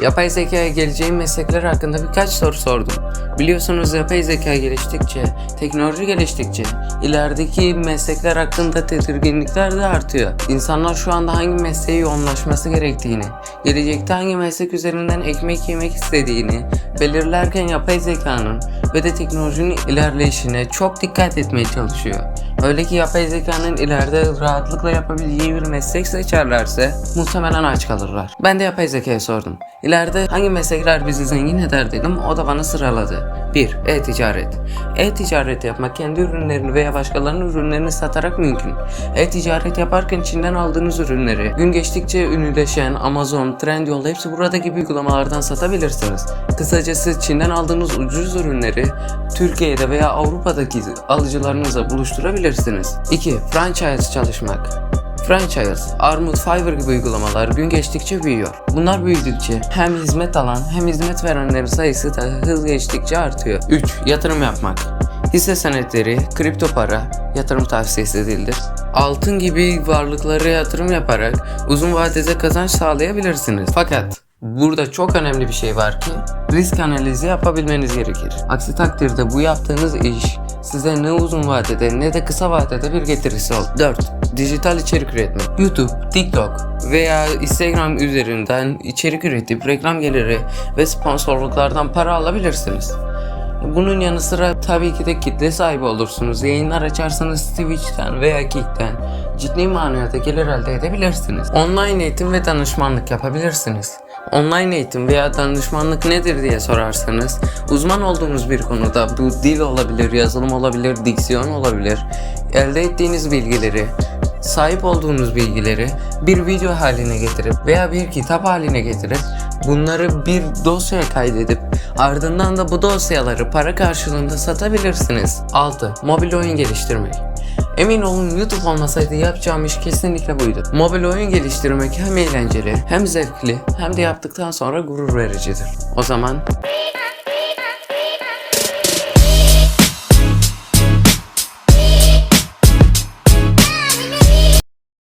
Yapay zekaya geleceğin meslekler hakkında birkaç soru sordum. Biliyorsunuz yapay zeka geliştikçe, teknoloji geliştikçe ilerideki meslekler hakkında tedirginlikler de artıyor. İnsanlar şu anda hangi mesleğe yoğunlaşması gerektiğini, gelecekte hangi meslek üzerinden ekmek yemek istediğini belirlerken yapay zekanın ve de teknolojinin ilerleyişine çok dikkat etmeye çalışıyor. Öyle ki yapay zekanın ileride rahatlıkla yapabileceği bir meslek seçerlerse muhtemelen aç kalırlar. Ben de yapay zekaya sordum. İleride hangi meslekler bizi zengin eder dedim o da bana sıraladı. 1. E-ticaret. E-ticaret yapmak kendi ürünlerini veya başkalarının ürünlerini satarak mümkün. E-ticaret yaparken Çin'den aldığınız ürünleri gün geçtikçe ünlüleşen Amazon, Trendyol hepsi buradaki uygulamalardan satabilirsiniz. Kısacası Çin'den aldığınız ucuz ürünleri Türkiye'de veya Avrupa'daki alıcılarınızla buluşturabilirsiniz. 2. Franchise çalışmak. Franchise, Armut, Fiverr gibi uygulamalar gün geçtikçe büyüyor. Bunlar büyüdükçe hem hizmet alan hem hizmet verenlerin sayısı da hız geçtikçe artıyor. 3. Yatırım yapmak. Hisse senetleri, kripto para yatırım tavsiyesi değildir. Altın gibi varlıklara yatırım yaparak uzun vadede kazanç sağlayabilirsiniz. Fakat Burada çok önemli bir şey var ki risk analizi yapabilmeniz gerekir. Aksi takdirde bu yaptığınız iş size ne uzun vadede ne de kısa vadede bir getirisi olur. 4. Dijital içerik üretmek. YouTube, TikTok veya Instagram üzerinden içerik üretip reklam geliri ve sponsorluklardan para alabilirsiniz. Bunun yanı sıra tabii ki de kitle sahibi olursunuz. Yayınlar açarsanız Twitch'ten veya Kick'ten ciddi manada gelir elde edebilirsiniz. Online eğitim ve danışmanlık yapabilirsiniz. Online eğitim veya danışmanlık nedir diye sorarsanız uzman olduğunuz bir konuda bu dil olabilir, yazılım olabilir, diksiyon olabilir. Elde ettiğiniz bilgileri sahip olduğunuz bilgileri bir video haline getirip veya bir kitap haline getirip bunları bir dosyaya kaydedip ardından da bu dosyaları para karşılığında satabilirsiniz. 6. Mobil oyun geliştirmek. Emin olun YouTube olmasaydı yapacağım iş kesinlikle buydu. Mobil oyun geliştirmek hem eğlenceli, hem zevkli, hem de yaptıktan sonra gurur vericidir. O zaman